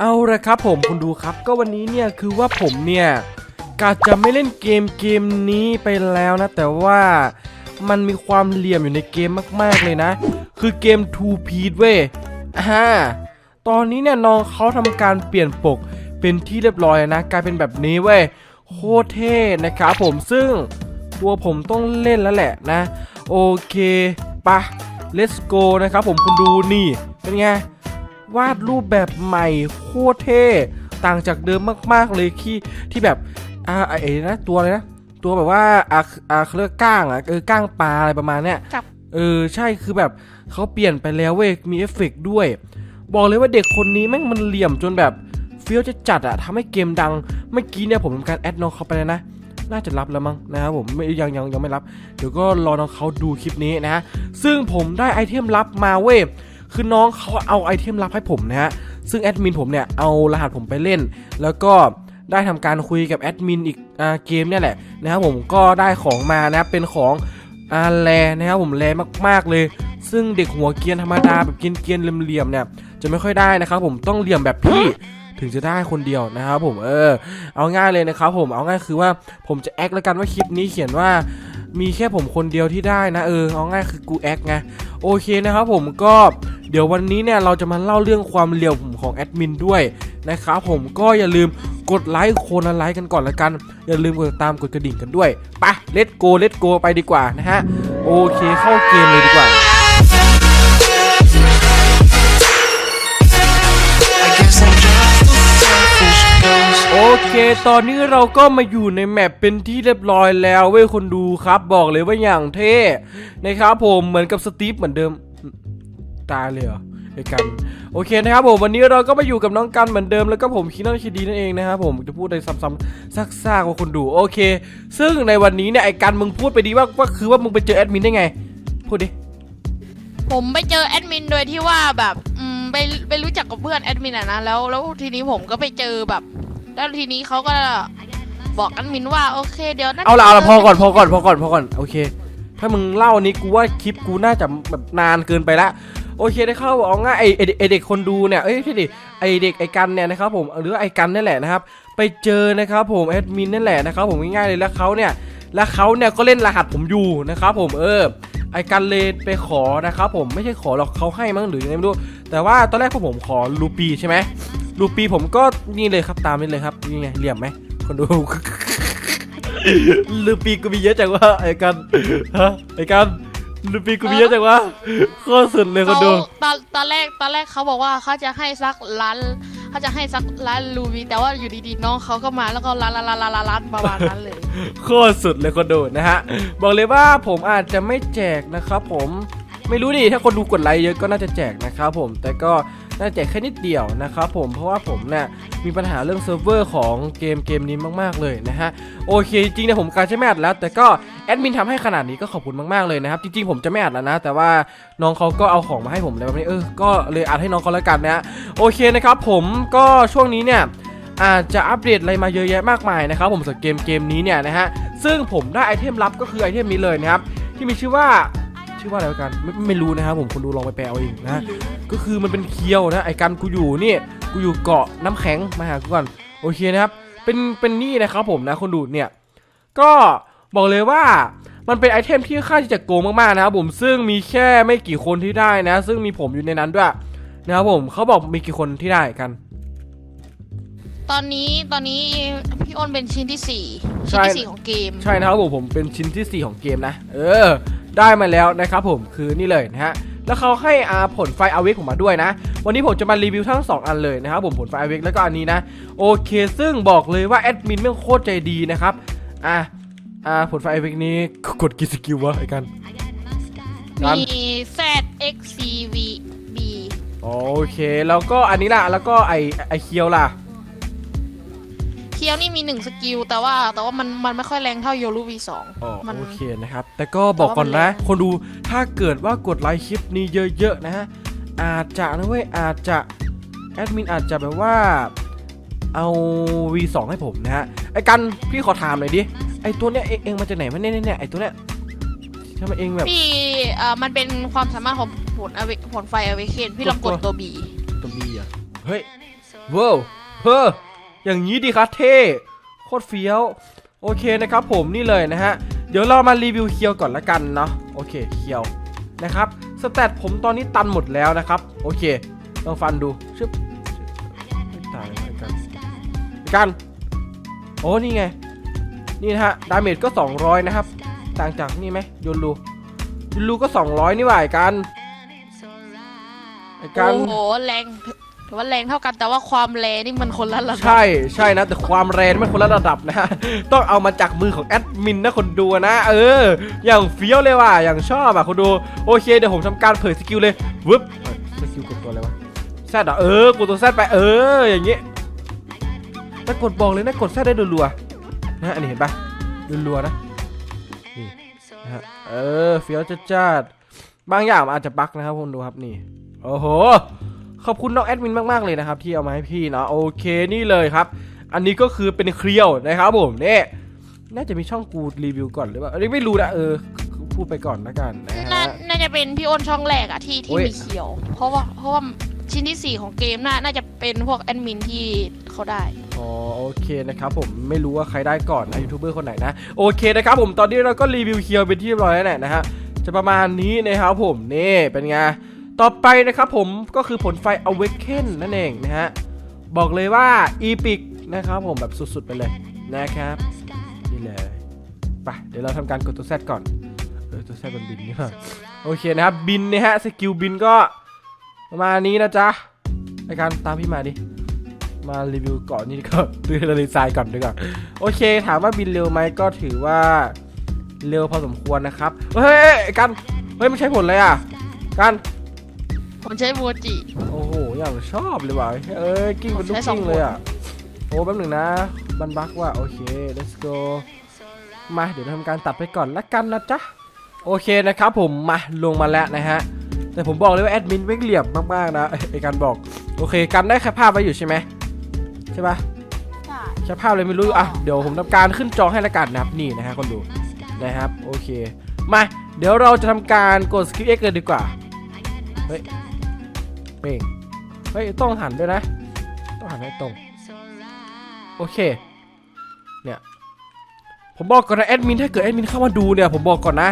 เอาละครับผมคุณดูครับก็วันนี้เนี่ยคือว่าผมเนี่ยกาจะไม่เล่นเกมเกมนี้ไปแล้วนะ แต่ว่ามันมีความเหลี่ยมอยู่ในเกมมากๆเลยนะ คือเกม Two p e a เว้ยอ่าตอนนี้เนี่ยน้องเขาทำการเปลี่ยนปกเป็นที่เรียบร้อยนะ กลายเป็นแบบนี้เว้ยโคตรเท่นะครับผมซึ่งตัวผมต้องเล่นแล้วแหละนะ โอเคปะ let's go นะครับผมคุณดูนี่ เป็นไง วาดรูปแบบใหม่โคตรเท่ต่างจากเดิมมาก ๆ เลยที่ที่แบบอ่าไอ้นะตัวอะไรนะ ตัวแบบว่าอ่าอ่าเขาเรียกก้างอะเออก้างปลาอะไรประมาณเนี้ยครับ เออใช่คือแบบเขาเปลี่ยนไปแล้วเว้ยมีเอฟเฟกต์ด้วย บอกเลยว่าเด็กคนนี้แม่งมันเหลี่ยมจนแบบเฟี้ยวจะจัดอะทำให้เกมดังเมื่อกี้เนี่ยผมทำการแอดน้องเขาไปแล้วนะน่าจะรับแล้วมั้งนะครับผมไม่ยังยังยังไม่รับ เดี๋ยวก็รอน้องเขาดูคลิปนี้นะฮะซึ่งผมได้ไอเทมลับมาเว้ย คือน้องเขาเอาไอเทมลับให้ผมนะฮะ ซึ่งแอดมินผมเนี่ยเอารหัสผมไปเล่น แล้วก็ได้ทำการคุยกับแอดมินอีกอเกมเนี่ยแหละนะครับผมก็ได้ของมานะเป็นของอาแลนะครับผมแลมากๆเลย ซึ่งเด็กหัวเกียนธรรมดาแบบเกียนเกียนเหลี่ยมๆเนี่ยจะไม่ค่อยได้นะครับผมต้องเหลี่ยมแบบพี่ถึงจะได้คนเดียวนะครับผมเออ เอาง่ายเลยนะครับผมเอาง่ายคือว่าผมจะแอคแล้วกันว่าคลิปนี้เขียนว่ามีแค่ผมคนเดียวที่ได้นะเออเอาง่ายคือกูแอคไงโอเคนะครับผมก็ ดี๋ยววันนี้เนี่ยเราจะมาเล่าเรื่องความเลี่ยวผมของแอดมินด้วยนะครับผมก็อย่าลืมกดไลค์โคนละไลค์กันก่อนละกัน อย่าลืมกดติดตามกดกระดิ่งกันด้วยไปเลตโกเลตโกไปดีกว่านะฮะโอเคเข้าเกมเลยดีกว่าโอเค ตอนนี้เราก็มาอยู่ในแมปเป็นที่เรียบร้อยแล้วเว้ยคนดูครับ บอกเลยว่าอย่างเท่นะครับผมเหมือนกับสตีฟเหมือนเดิม ตายเลยเหรอไอ้กันโอเคนะครับผมวันนี้เราก็มาอยู่กับน้องกันเหมือนเดิมแล้วก็ผมคิดนอคิดดีนั่นเองนะครับผมจะพูดอะไรซ้ำๆซักๆว่าคนดูโอเค ซึ่งในวันนี้เนี่ยไอ้กันมึงพูดไปดีว่าว่าคือว่ามึงไปเจอแอดมินได้ไง พูดดิผมไปเจอแอดมินโดยที่ว่าแบบอืมไปไปรู้จักกับเพื่อนแอดมินอะนะแล้วแล้วทีนี้ผมก็ไปเจอแบบ แล้วทีนี้เขาก็บอกแอดมินว่าโอเคเดี๋ยวนัดเอาละเอาละพอก่อนพอก่อนพอก่อนพอก่อนโอเค ถ้ามึงเล่านี้กูว่าคลิปกูน่าจะแบบนานเกินไปละ โอเคได้เข้าเอาง่ายไอไอเด็กคนดูเนี่ยเอ้ยพี่ดิไอเด็กไอกันเนี่ยนะครับผมหรือไอกันนี่แหละนะครับไปเจอนะครับผมแอดมินนั่นแหละนะครับผมง่ายๆเลยแล้วเขาเนี่ยแล้วเขาเนี่ยก็เล่นรหัสผมอยู่นะครับผมเออไอกันเลยไปขอนะครับผมไม่ใช่ขอหรอกเขาให้มั้งหรือยังไงไม่รู้ แต่ว่าตอนแรกพวกผมขอลูปีใช่ไหมลูปีผมก็นี่เลยครับตามนี้เลยครับนี่ไงเหลี่ยมไหมคนดูลูปีกูมีเยอะจังวะไอ้กันฮะไอ้กัน ลูปีกูมีเยอะจังวะโคตรสุดเลยคนเขาดู ตอนตอนแรกตอนแรกเขาบอกว่าเขาจะให้สักล้านเขาจะให้สักล้านลูบีแต่ว่าอยู่ดีๆน้องเขาก็มาแล้วก็ล้านล้านล้านล้านล้านประมาณนั้นเลย โคตรสุดเลยคนดูนะฮะ บอกเลยว่าผมอาจจะไม่แจกนะครับผม ไม่รู้ดิถ้าคนดูกดไลค์เยอะก็น่าจะแจกนะครับผม แต่ก็ น่าจะแจกแค่นิดเดียวนะครับผมเพราะว่าผมเนี่ยมีปัญหาเรื่องเซิร์ฟเวอร์ของเกมเกมนี้มากๆเลยนะฮะโอเคจริงๆนี่ยผมการจะไม่อัดแล้ว แต่ก็แอดมินทำให้ขนาดนี้ก็ขอบคุณมากๆเลยนะครับจริงๆผมจะไม่อัดแล้วนะ แต่ว่าน้องเขาก็เอาของมาให้ผมแล้วแบบนี้เออก็เลยอัดให้น้องเขาแล้วกันนะฮะโอเคนะครับผมก็ช่วงนี้เนี่ยอาจจะอัปเดตอะไรมาเยอะแยะมากมายนะครับผมสำหรับเกมเกมนี้เนี่ยนะฮะซึ่งผมได้ไอเทมลับก็คือไอเทมนี้เลยนะครับที่มีชื่อว่า ชื่อว่าอะไรวะกันไม่ไม่รู้นะครับผมคนดูลองไปแปลเอาเองนะก็คือมันเป็นเคียวนะไอกันกูอยู่นี่กูอยู่เกาะน้ำแข็งมาหากูก่อนโอเคนะครับเป็นเป็นนี่นะครับผมนะคนดูเนี่ยก็บอกเลยว่ามันเป็นไอเทมที่ค่อนข้างที่จะโกงมากๆนะครับผมซึ่งมีแค่ไม่กี่คนที่ได้นะ ซึ่งมีผมอยู่ในนั้นด้วยนะครับผมเขาบอกมีกี่คนที่ได้กัน ตอนนี้ตอนนี้พี่อ้นเป็นชิ้นที่สี่ใช่ชิ้นที่สี่ของเกม ใช่นะครับผมผมเป็นชิ้นที่4ของเกมนะ เออ ได้มาแล้วนะครับผมคือนี่เลยนะฮะแล้วเขาให้อาผลไฟอาเวกผมมาด้วยนะ วันนี้ผมจะมารีวิวทั้ง 2 อันเลยนะครับผมผลไฟอาเวกแล้วก็อันนี้นะ โอเค ซึ่งบอกเลยว่าแอดมินแม่งโคตรใจดีนะครับ อะอ่าผลไฟอาเวกนี้กดกี่สกิลวะไอ้กัน มี Z X C V B โอเค แล้วก็อันนี้ล่ะ แล้วก็ไอไอเคียวล่ะ Q คียวนี่มีหนึ่งสกิล แต่ว่าแต่ว่ามันมันไม่ค่อยแรงเท่าโยรูวีสองอ๋อมัน โอเคนะครับ แต่ก็บอกก่อนแต่ว่านะมันแรงคนดูถ้าเกิดว่ากดไลค์คลิปนี้เยอะๆนะฮะอาจจะนะเว้ยอาจจะแอดมินอาจจะแบบว่าเอา V2 ให้ผมนะฮะไอ้กันพี่ขอถามหน่อยดิไอ้ตัวเนี้ยเองเองมาจากไหนมาเนี่ยเนี่ยไอ้ตัวเนี้ยทำไมเองแบบ พี่เอ่อมันเป็นความสามารถของผลอเวผลไฟอเวเคนพี่ลองกดตัวบีตัวบีอะเฮ้ยเว้าวเฮ้อ อย่างนี้ดีครับเท่โคตรเฟี้ยว โอเคนะครับผมนี่เลยนะฮะ เดี๋ยวเรามารีวิวเคียวก่อนละกันเนาะโอเคเคียวนะครับสแตทผมตอนนี้ตันหมดแล้วนะครับ โอเคลองฟันดูชึบตายกันกันโอ้นี่ไง นี่นะฮะ ดาเมจก็ 200 นะครับ ต่างจากนี่ไหมยนรูยนรูก็ 200 นี่หว่าไอ้กันไอ้กันโอ้โหแรง ถือว่าแรงเท่ากันแต่ว่าความแรงนี่มันคนละระดับใช่ใช่นะ แต่ความแรงมันคนละระดับนะฮะต้องเอามาจากมือของแอดมินนะคนดูนะ เออ อย่างเฟี้ยวเลยว่ะอย่างชอบอะคนดูโอเคเดี๋ยวผมทำการเผยสกิลเลยวึบเฮ้ยสกิลกดตัวอะไรวะแซดอะเออกดตัวแซดไปเออ อย่างงี้ถ้ากดบอกเลยนะกดแซดได้รัวๆนะฮะอันนี้เห็นปะรัวๆนะนี่นะฮะเออเฟี้ยวจัดจัดๆบางอย่างมันอาจจะบั๊กนะครับคนดูครับนี่โอ้โห ขอบคุณน้องแอดมินมากๆเลยนะครับที่เอามาให้พี่เนาะโอเคนี่เลยครับ อันนี้ก็คือเป็นเครียวนะครับผมเนี่ยน่าจะมีช่องกูรีวิวก่อนหรือเปล่าอันนี้ไม่รู้นะเออพูดไปก่อนละกันนะน่าฮะน่าจะเป็นพี่อ้นช่องแรกอะที่โอ้ที่ย มีเขียว เพราะว่าเพราะว่าชิ้นที่สี่ของเกมน่าน่าจะเป็นพวกแอดมินที่เขาได้ อ๋อโอเคนะครับผมไม่รู้ว่าใครได้ก่อนนะยูทูบเบอร์คนไหนนะโอเคนะครับผมตอนนี้เราก็รีวิวเคียวเป็นที่เรียบร้อยแล้วแหละนะฮะจะประมาณนี้นะครับผมนี่เป็นไง ต่อไปนะครับผมก็คือผลไฟ Awaken นั่นเองนะฮะ บอกเลยว่าอีพิกนะครับผมแบบสุดๆไปเลยนะครับ นี่เลยไปเดี๋ยวเราทำการกดตัวแซดก่อนเออตัวแซดบนบินนี่ฮะโอเคนะครับ บินนะฮะสกิลบินก็ประมาณนี้นะจ๊ะในการตามพี่มาดิ มารีวิวก่อนนี่ก็ดูทะเลทรายก่อนดีกว่าโอเค ถามว่าบินเร็วไหมก็ถือว่าเร็วพอสมควรนะครับ เฮ้ยกันเฮ้ยมันใช้ผลเลยอะกัน ผมใช้โมจิ โอ้โห อย่างชอบเลยว่ะเอ้ยกิ้งเป็นลูกใช้สองกิ้งเลยอะ โอ้แป๊บหนึ่งนะ บันบักว่า โอเค let's go มา เดี๋ยวทำการตัดไปก่อนละกันนะจ๊ะ โอเคนะครับผม มาลงมาแล้วนะฮะ แต่ผมบอกเลยว่าแอดมินเว้งเหลี่ยมมากๆนะไอ้การบอก โอเคกันได้แค่ภาพไว้อยู่ใช่ไหมใช่ปะใช่แค่ภาพเลยไม่รู้ อะ เดี๋ยวผมทำการขึ้นจอให้ละกันนะครับ นี่นะฮะคนดูนะครับ โอเค มา เดี๋ยวเราจะทำการกดสกิลเอ็กเลยดีกว่า เฮ้ยเป้งเฮ้ยต้องหันด้วยนะ ต้องหันให้ตรง โอเค เนี่ย ผมบอกก่อนนะแอดมินถ้าเกิดแอดมินเข้ามาดูเนี่ยผมบอกก่อนนะ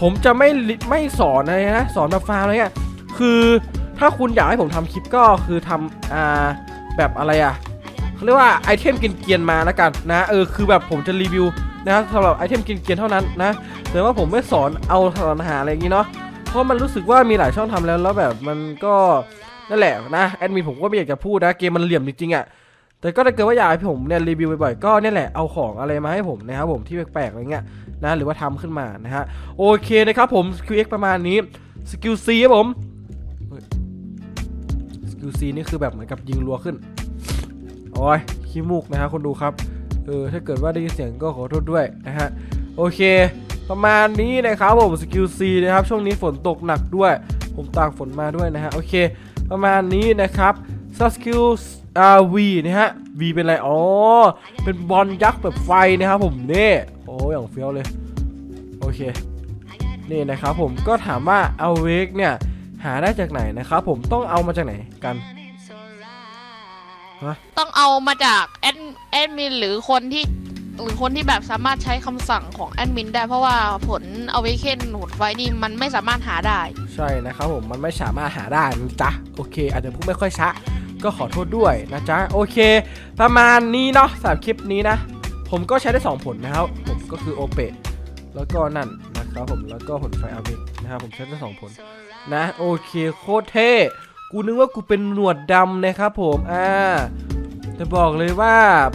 ผมจะไม่ไม่สอนอะไรนะสอนแบบฟาร์มอะไรเงี้ยคือถ้าคุณอยากให้ผมทำคลิปก็คือทำอ่าแบบอะไรอะเขาเรียกว่าไอเทมเกียนๆมาแล้วกันนะเออคือแบบผมจะรีวิวนะสำหรับไอเทมเกียนๆเท่านั้นนะแต่ว่าผมไม่สอนเอาสอนหาอะไรอย่างงี้เนาะเพราะมันรู้สึกว่ามีหลายช่องทำแล้วแล้วแบบมันก็ นั่นแหละนะแอดมินผมก็ไม่อยากจะพูดนะเกมมันเหลี่ยมจริงๆอะ่ะแต่ก็ถ้าเกิดว่าอยากให้ผมเนี่ยรีวิวบ่อยๆก็เนี่ยแหละเอาของอะไรมาให้ผมนะครับผมที่แปลกๆอะไรเงี้ยนะหรือว่าทำขึ้นมานะฮะโอเคนะครับผมสกิล X ประมาณนี้สกิล C ครับผมสกิล C นี่คือแบบเหมือนกับยิงรัวขึ้นโอ้ยขี้มูกนะฮะคนดูครับเออถ้าเกิดว่าได้ยินเสียงก็ขอโทษด้วยนะฮะโอเค ประมาณนี้นะครับผมสกิล C นะครับช่วงนี้ฝนตกหนักด้วย ผมตากฝนมาด้วยนะฮะโอเค ประมาณนี้นะครับสกิลอ่า V นะฮะ V เป็นอะไรอ๋อเป็นบอลยักษ์แบบไฟนะครับผมเนี่โอ้อย่างเฟี้ยวเลย โอเคนี่นะครับผมก็ถามว่าเอาเวกเนี่ย หาได้จากไหนนะครับผมต้องเอามาจากไหนกันต้องเอามาจากแอดแอดมินหรือคนที่ หรือคนที่แบบสามารถใช้คำสั่งของแอดมินได้เพราะว่าผลเอาไว้เคนผลไฟนี่มันไม่สามารถหาได้ ใช่นะครับผมมันไม่สามารถหาได้นะจ๊ะโอเค อาจจะพูดไม่ค่อยชะก็ขอโทษด้วยนะจ๊ะโอเค ประมาณนี้เนาะสำหรับคลิปนี้นะ ผมก็ใช้ได้ 2 ผลนะครับผมก็คือโอเปแล้วก็นั่นนะครับผมแล้วก็ผลไฟอาเบกนะครับผมใช้ได้ 2 ผลนะโอเคโคตรเท่กูนึกว่ากูเป็นหนวดดำนะครับผมอ่า แต่บอกเลยว่า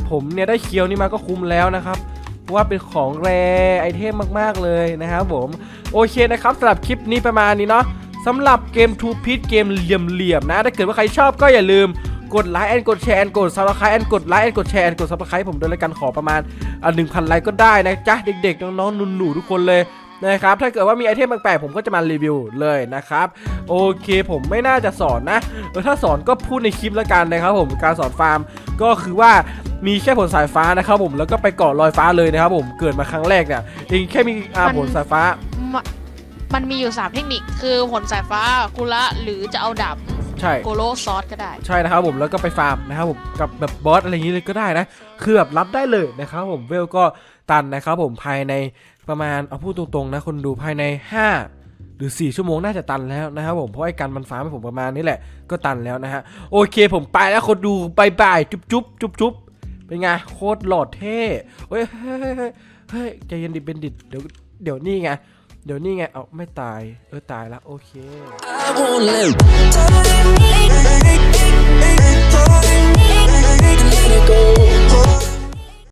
ผมเนี่ยได้เคียวนี่มาก็คุ้มแล้วนะครับว่าเป็นของแรไอเทมมากๆเลยนะครับผม โอเคนะครับสำหรับคลิปนี้ประมาณนี้เนาะสำหรับเกมทูพิ e เกมเหลี่ยมๆนะ ถ้าเกิดว่าใครชอบก็อย่าลืมกดไลค์แอนกดแชร์แอนกดซับสไครต์แอนกดไลค์แอนกดแชร์แอนกดซับสไครต์ผมด้วยแล้วกันขอประมาณอะหนึ่งพันไลค์ก็ได้นะจ๊ะเด็กๆน้องๆหนูๆทุกคนเลย นะครับถ้าเกิดว่ามีไอเทมแปลกๆผมก็จะมารีวิวเลยนะครับโอเคผมไม่น่าจะสอนนะเออถ้าสอนก็พูดในคลิปแล้วกันนะครับผมการสอนฟาร์มก็คือว่ามีแค่ผลสายฟ้านะครับผมแล้วก็ไปเกาะลอยฟ้าเลยนะครับผมเกิดมาครั้งแรกเนี่ยเองแค่มีอ่ามันผลสายฟ้ามะมันมีอยู่ 3 เทคนิคคือผลสายฟ้ากุละหรือจะเอาดาบใช่โกโลซอสก็ได้ใช่นะครับผมแล้วก็ไปฟาร์มนะครับผมกับแบบบอสอะไรอย่างนี้เลยก็ได้นะ คือแบบรับได้เลยนะครับผมเวลก็ตันนะครับผมภายใน ประมาณเอาพูดตรงๆนะคนดูภายใน 5 หรือ 4 ชั่วโมงน่าจะตันแล้วนะครับผมเพราะไอ้กันมันฟาให้ผมประมาณนี้แหละก็ตันแล้วนะฮะโอเคผมไปแล้วคนดูบายบายจุ๊บจุ๊บจุ๊บจุ๊บเป็นไงโคตรหล่อเท่เฮ้ยเฮ้ยเฮ้ยเฮ้ยเฮ้ยใจเย็นดิเบนดิตเดี๋ยวเดี๋ยวนี่ไงเดี๋ยวนี่ไงเอาไม่ตายเออตายละโอเค I won't let go.